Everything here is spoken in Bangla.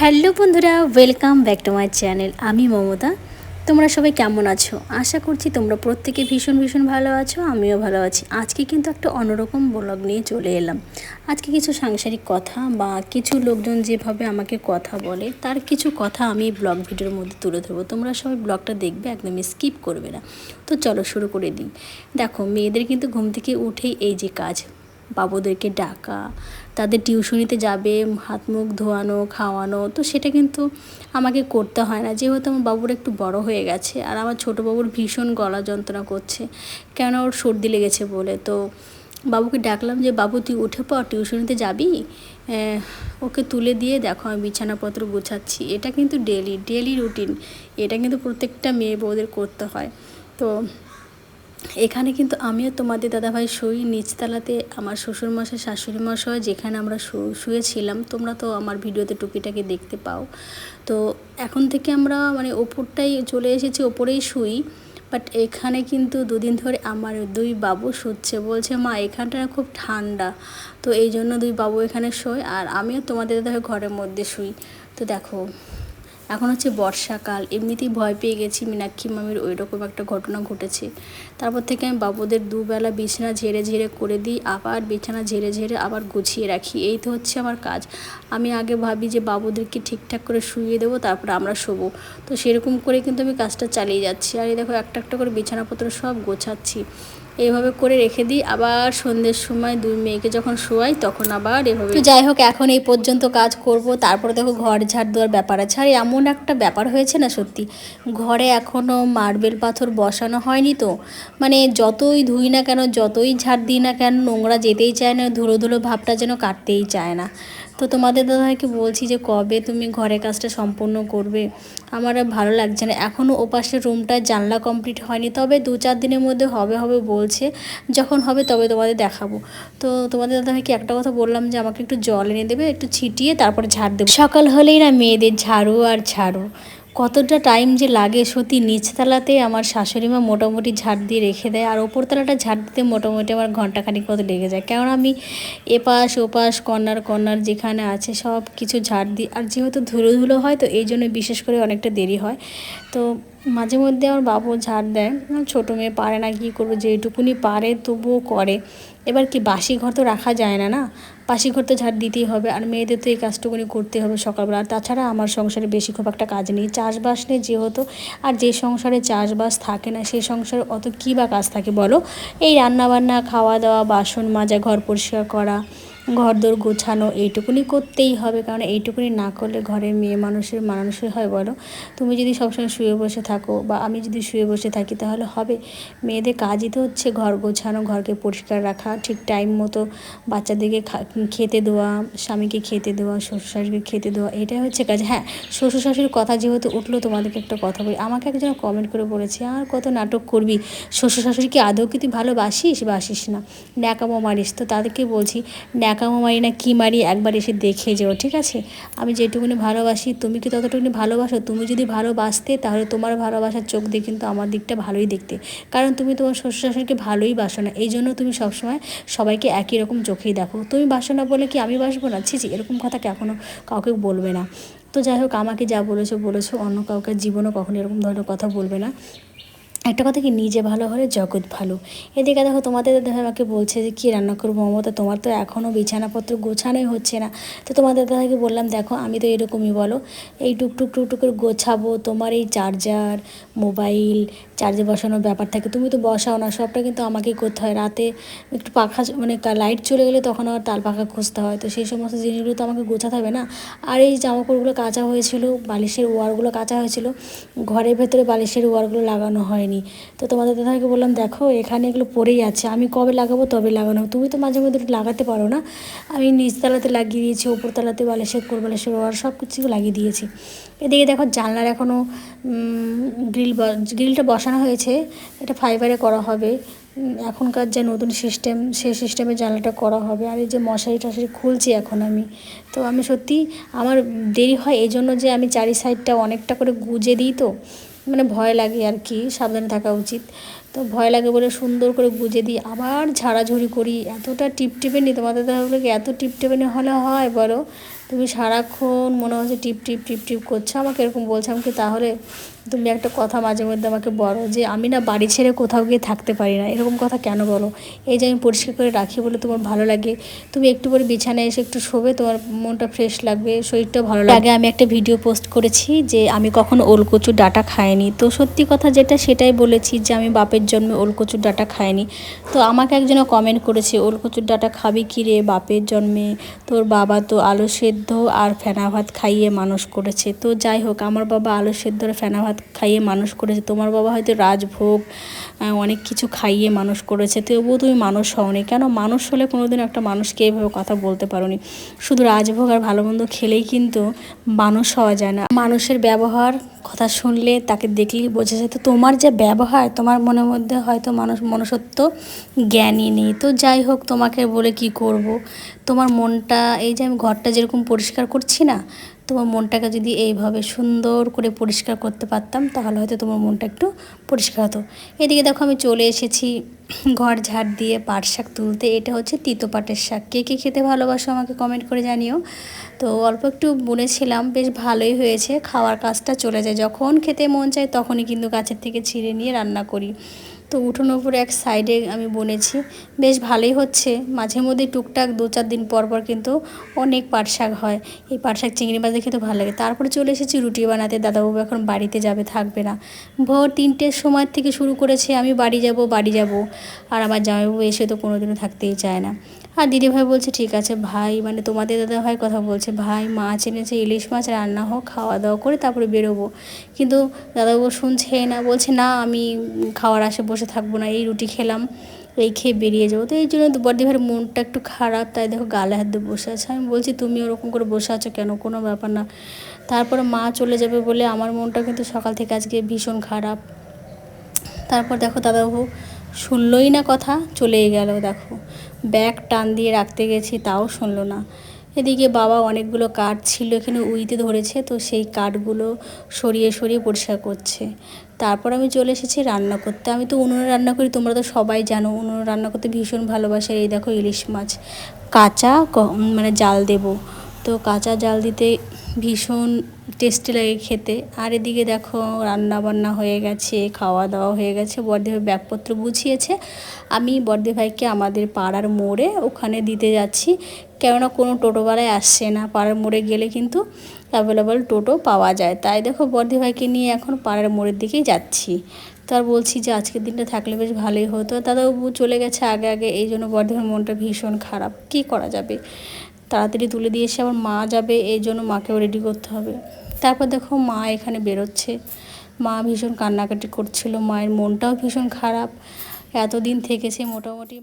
হ্যালো বন্ধুরা welcome back to my channel আমি মমতা। তোমরা সবাই কেমন আছো? আশা করছি তোমরা প্রত্যেকে ভীষণ ভীষণ ভালো আছো, আমিও ভালো আছি। আজকে কিন্তু একটা অন্যরকম ব্লগ নিয়ে চলে এলাম। আজকে কিছু সাংসারিক কথা বা কিছু লোকজন যেভাবে আমাকে কথা বলে, তার কিছু কথা আমি ব্লগ ভিডিওর মধ্যে তুলে ধরবো। তোমরা সবাই ব্লগটা দেখবে, একদমই স্কিপ করবে না। তো চলো শুরু করে দিই। দেখো, মেয়েদের কিন্তু ঘুম থেকে উঠেই এই যে কাজ, বাবুদেরকে ডাকা তাদের টিউশনিতে যাবে, হাত মুখ ধোয়ানো, খাওয়ানো, তো সেটা কিন্তু আমাকে করতে হয় না। যেহেতু আমার বাবুর একটু বড় হয়ে গেছে আর আমার ছোটো বাবুর ভীষণ গলা যন্ত্রণা করছে, কেন ওর সর্দি লেগেছে বলে? তো বাবুকে ডাকলাম যে, বাবু, তুই উঠে পর টিউশনিতে যাবি? ওকে তুলে দিয়ে দেখো, আমি বিছানাপত্র গুছাচ্ছি। এটা কিন্তু ডেলি ডেলি রুটিন। এটা কিন্তু প্রত্যেকটা মেয়ে বউদের করতে হয়। তো এখানে কিন্তু আমিও তোমাদের দাদাভাই শুই। নিচতলাতে আমার শ্বশুরমশাই শাশুড়ি মশাই যেখানে আমরা শুয়েছিলাম, তোমরা তো আমার ভিডিওতে টুকিটাকে দেখতে পাও। তো এখন থেকে আমরা মানে ওপরটাই চলে এসেছি, ওপরেই শুই। বাট এখানে কিন্তু দুদিন ধরে আমার দুই বাবু শুচ্ছে, বলছে, মা, এখানটা খুব ঠান্ডা। তো এই জন্য দুই বাবু এখানে শোয় আর আমিও তোমাদের দাদাভাই ঘরের মধ্যে শুই। তো দেখো এখন হচ্ছে বর্ষাকাল, এমনিতেই ভয় পেয়ে গেছি মীনাক্ষী মামির ওই রকম একটা ঘটনা ঘটেছে। তারপর থেকে আমি বাবুদের দুবেলা বিছানা ঝেড়ে ঝেড়ে করে দিই, আবার বিছানা ঝেড়ে ঝেড়ে আবার গুছিয়ে রাখি। এই তো হচ্ছে আমার কাজ। আমি আগে ভাবি যে বাবুদেরকে ঠিকঠাক করে শুইয়ে দেবো, তারপর আমরা শোবো। তো সেরকম করে কিন্তু আমি কাজটা চালিয়ে যাচ্ছি। আর এই দেখো একটা একটা করে বিছানাপত্র সব গোছাচ্ছি। এইভাবে করে রেখে দিই। আবার সন্ধ্যের সময় দুই মেয়েকে যখন শোয়াই, তখন আবার এভাবে যাই হোক, এখন এই পর্যন্ত কাজ করব। তারপরে দেখো ঘর ঝাড় দেওয়ার ব্যাপার আছে। আর এমন একটা ব্যাপার হয়েছে না সত্যি, ঘরে এখনও মার্বেল পাথর বসানো হয়নি তো। মানে যতই ধুই না কেন, যতই ঝাড় দিই না কেন, নোংরা যেতেই চায় না, ধুলো ধুলো ভাবটা যেন কাটতেই চায় না। তো তোমাদের দাদাকে বলছি যে কবে তুমি ঘরের কাজটা সম্পূর্ণ করবে? আমার আর ভালো লাগছে না। এখনও ওপাশের রুমটা জানলা কমপ্লিট হয়নি। তবে দু চার দিনের মধ্যে হবে হবে বলছে। যখন হবে তবে তোমাদের দেখাবো। তো তোমাদের দাদাকে একটা কথা বললাম যে আমাকে একটু জল এনে দেবে, একটু ছিটিয়ে তারপর ঝাড় দেবে। সকাল হলেই না মেয়েদের ঝাড়ু আর ঝাড়ু কতটা টাইম যে লাগে সত্যি নিচতলাতে আমার শাশুড়ি মা মোটামুটি ঝাড় দিয়ে রেখে দেয়, আর ওপরতলাটা ঝাড় দিতে মোটামুটি আমার ঘন্টাখানিক মতো লেগে যায়। কেননা আমি এপাশ, ওপাশ, কর্নার কর্নার যেখানে আছে সব কিছু ঝাড় দিই। আর যেহেতু ধুলো ধুলো হয়, তো এই জন্য বিশেষ করে অনেকটা দেরি হয়। তো মাঝে মধ্যে আমার বাবু ঝাড় দেয় ছোটো মেয়ে পারে না, কী করব? যেটুকুনি পারে তবুও করে। এবার কি বাসি ঘর তো রাখা যায় না না? ঘর তো ঝাড় দিতেই হবে। আর মেয়েদের তো এই কাজটুকুনি করতে হবে সকালবেলা। আর তাছাড়া আমার সংসারে বেশি খুব একটা কাজ নেই। চাষবাস নেই যেহেতু। আর যে সংসারে চাষবাস থাকে না, সেই সংসারে অত কী বা কাজ থাকে বলো? এই রান্নাবান্না, খাওয়া দাওয়া, বাসন মাজা, ঘর পরিষ্কার করা ঘরদোর গোছানো এইটুকুনি করতেই হবে। কারণ এইটুকুনি না করলে ঘরের মেয়ে মানুষের মানুষই হয় বলো? তুমি যদি সবসময় শুয়ে বসে থাকো বা আমি যদি শুয়ে বসে থাকি তাহলে হবে। মেয়েদের কাজই তো হচ্ছে ঘর গোছানো, ঘরকে পরিষ্কার রাখা, ঠিক টাইম মতো বাচ্চাদেরকে খেতে দেওয়া, স্বামীকে খেতে দেওয়া শ্বশুর শাশুড়িকে খেতে দেওয়া, এটাই হচ্ছে কাজ। হ্যাঁ শ্বশুর শাশুড়ির কথা যেহেতু উঠল, তোমাদেরকে একটা কথা বলি। আমাকে একজন কমেন্ট করে বলেছে, আর কত নাটক করবি? শ্বশুর শাশুড়িকে আদৌ কি তুই ভালোবাসিস বাসিস না? ন্যাকামো মারিস। তো তাদেরকে বলছি, ন্যাক ন্যাকামো মারি না কী মারি একবার এসে দেখে যেও, ঠিক আছে? আমি যেটুকুনি ভালোবাসি, তুমি কি ততটুকুনি ভালোবাসো? তুমি যদি ভালোবাসতে, তাহলে তোমার ভালোবাসার চোখ দিয়ে কিন্তু আমার দিকটা ভালোই দেখতে। কারণ তুমি তোমার শ্বশুর শাশুড়িকে ভালোই বাসো না, এই জন্য তুমি সবসময় সবাইকে একই রকম চোখেই দেখো। তুমি বাসো না বলে কি আমি বাসবো না? ছি, এরকম কথা কখনো কাউকে বলবে না। তো যাই হোক, আমাকে যা বলেছ বলেছ, অন্য কাউকে জীবনও কখনো এরকম ধরনের কথা বলবে না। একটা কথা কি, নিজে ভালো হলে জগৎ ভালো। এদিকে দেখো, তোমাদের দাদা আমাকে বলছে যে, কী রান্না করব মমতা? তোমার তো এখনও বিছানাপত্র গোছানোই হচ্ছে না। তো তোমাদের দাদাকে বললাম, দেখো, আমি তো এরকমই, বলো। এই টুকটুক টুকটুক করে গোছাবো, তোমার এই চার্জার, মোবাইল, চার্জে বসানোর ব্যাপার থাকে। তুমি তো বসাও না, সবটা কিন্তু আমাকেই করতে হয়। রাতে একটু পাখা মানে লাইট চলে গেলে তখন আবার তাল পাখা খুঁজতে হয়। তো সেই সমস্ত জিনিসগুলো তো আমাকে গোছাতে হবে না। আর এই জামাকাপড়গুলো কাঁচা হয়েছিল, বালিশের ওয়ারগুলো কাঁচা হয়েছিল। ঘরের ভেতরে বালিশের ওয়ারগুলো লাগানো হয়নি। পারিনি তো তোমাদের দাদাকে বললাম, দেখো, এখানে এগুলো পড়েই আছে। আমি কবে লাগাবো তবে লাগানো তুমি তো মাঝে মধ্যে লাগাতে পারো না। আমি নিচতলাতে লাগিয়ে দিয়েছি ওপরতলাতে বালিশের কোর বালিশের ওয়ার সব কিছু লাগিয়ে দিয়েছি। এদিকে দেখো জানলার এখনও গ্রিল গ্রিলটা বসানো হয়েছে। এটা ফাইবারে করা হবে। এখনকার যে নতুন সিস্টেম, সেই সিস্টেমে জানলাটা করা হবে। আর এই যে মশারি টশারি খুলছি এখন আমি। তো আমি সত্যি, আমার দেরি হয়। এই জন্য যে আমি চারি সাইডটা অনেকটা করে গুজে দিই তো মানে ভয় লাগে আর কি, সাবধানে থাকা উচিত। তো ভয় লাগে বলে সুন্দর করে বুঝে দিই, আবার ঝাড়াঝুড়ি করি, এতটা টিপটেপেনি তোমাদের তাহলে এত টিপটিপেনি হলে হয় বলো। তুমি সারাক্ষণ মনে হচ্ছে টিপ টিপ টিপ টিপ করছ, আমাকে এরকম বলছো, আমাকে তাহলে তুমি একটা কথা মাঝে মধ্যে আমাকে বলো যে আমি না বাড়ি ছেড়ে কোথাও গিয়ে থাকতে পারি না। এরকম কথা কেন বলো? এই যে আমি পরিষ্কার করে রাখি বলে তোমার ভালো লাগে। তুমি একটু করে বিছানায় এসে একটু শোবে, তোমার মনটা ফ্রেশ লাগবে শরীরটা ভালো লাগে আগে আমি একটা ভিডিও পোস্ট করেছি যে আমি কখনো ওলকচুর ডাটা খাইনি। তো সত্যি কথা যেটা সেটাই বলেছি যে আমি বাপের জন্মে ওলকচুর ডাটা খাইনি। তো আমাকে একজনে কমেন্ট করেছে, ওলকচুর ডাটা খাবি কি রে বাপের জন্মে? তোর বাবা তো আলু আর ফেনা ভাত খাইয়ে মানুষ করেছে। তো যাই হোক, আমার বাবা আলু সেদ্ধ আর ফেনা ভাত খাইয়ে মানুষ করেছে। তোমার বাবা হয়তো রাজভোগ অনেক কিছু খাইয়ে মানুষ করেছে। তবুও তুমি মানুষ হওনি। কেন? মানুষ হলে কোনোদিন একটা মানুষকে এইভাবে কথা বলতে পারোনি। শুধু রাজভোগ আর ভালো মন্দ খেলেই কিন্তু মানুষ হওয়া যায় না। মানুষের ব্যবহার কথা শুনলে তাকে দেখলেই বোঝা যায়। তো তোমার যে ব্যবহার, তোমার মনের মধ্যে হয়তো মানুষ মনুষ্যত্ব জ্ঞানই নেই। তো যাই হোক, তোমাকে বলে কি করব? তোমার মনটা, এই যে আমি ঘরটা যেরকম পরিষ্কার করছি না, তোমার মনটাকে যদি এইভাবে সুন্দর করে পরিষ্কার করতে পারতাম, তাহলে হয়তো তোমার মনটা একটু পরিষ্কার হতো। এদিকে দেখো আমি চলে এসেছি ঘর ঝাড় দিয়ে পাট শাক তুলতে। এটা হচ্ছে তিতো পাটের শাক। কে কে খেতে ভালোবাসো আমাকে কমেন্ট করে জানিও। তো অল্প একটু বুনেছিলাম, বেশ ভালোই হয়েছে। খাওয়ার কাজটা চলে যায়। যখন খেতে মন চায় তখনই কিন্তু গাছের থেকে ছিঁড়ে নিয়ে রান্না করি। তো উঠোন উপরে এক সাইডে আমি বুনেছি। বেশ ভালোই হচ্ছে। মাঝে মধ্যে টুকটাক দু চার দিন পর পর কিন্তু অনেক পাট শাক হয়। এই পাট শাক চিংড়ি মাছ দেখে তো ভালো লাগে। তারপরে চলে এসেছি রুটি বানাতে। দাদাবাবু এখন বাড়িতে যাবে, থাকবে না। ভোর তিনটের সময় থেকে শুরু করেছে, আমি বাড়ি যাব বাড়ি যাব। আর আমার জামাইবাবু এসে তো কোনোদিনও থাকতেই চায় না। আর দিদিভাই বলছে, ঠিক আছে, ভাই। মানে তোমাদের দাদা ভাই কথা বলছে, ভাই, মাছ এনেছে, ইলিশ মাছ, রান্না হোক খাওয়া দাওয়া করে তারপরে বেরোবো। কিন্তু দাদাবাবু শুনছেই না, বলছে, না, আমি খাওয়ার আসে বসে থাকব না, এই রুটি খেলাম, এই খেয়ে বেরিয়ে যাব। তো এই জন্য তো বর্দিভাইয়ের মনটা একটু খারাপ, তাই দেখো গালে হাত দিয়ে বসে আছে। আমি বলছি, তুমি ওরকম করে বসে আছো কেন? কোনো ব্যাপার না। তারপরে মা চলে যাবে বলে আমার মনটা কিন্তু সকাল থেকে আজকে ভীষণ খারাপ। তারপর দেখো দাদাবাবু শুনলই না কথা, চলেই গেল দেখো। ব্যাগ টান দিয়ে রাখতে গেছি, তাও শুনলো না। এদিকে বাবা অনেকগুলো কাঠ ছিল এখানে উইতে ধরেছে, তো সেই কাঠগুলো সরিয়ে সরিয়ে পরিষ্কার করছে। তারপর আমি চলে এসেছি রান্না করতে। আমি তো উনুনে রান্না করি, তোমরা তো সবাই জানো, উনুনে রান্না করতে ভীষণ ভালোবাসে। এই দেখো ইলিশ মাছ, কাঁচা মানে জাল দেবো। তো কাঁচা জাল দিতে ভীষণ টেস্টি লাগে খেতে। আর এদিকে দেখো রান্না বান্না হয়ে গেছে খাওয়া দাওয়া হয়ে গেছে। বর্দিভাই ব্যাগপত্র বুঝিয়েছে আমি বর্দিভাইকে আমাদের পাড়ার মোড়ে ওখানে দিতে যাচ্ছি। কেননা কোনো টোটোওয়ালায় আসছে না। পাড়ার মোড়ে গেলে কিন্তু অ্যাভেলেবল টোটো পাওয়া যায়। তাই দেখো বর্দিভাইকে নিয়ে এখন পাড়ার মোড়ের দিকেই যাচ্ছি। তো আর বলছি যে আজকের দিনটা থাকলে বেশ ভালোই হতো। দাদাবাবু চলে গেছে আগে আগে। এই জন্য বর্ধমান মনটা ভীষণ খারাপ। কী করা যাবে? তাড়াতাড়ি তুলে দিয়ে এসে আবার মা যাবে, এই জন্য মাকেও রেডি করতে হবে। তারপর দেখো মা এখানে বেরোচ্ছে। মা ভীষণ কান্নাকাটি করছিল, মায়ের মনটাও ভীষণ খারাপ। এতদিন থেকেছে মোটামুটি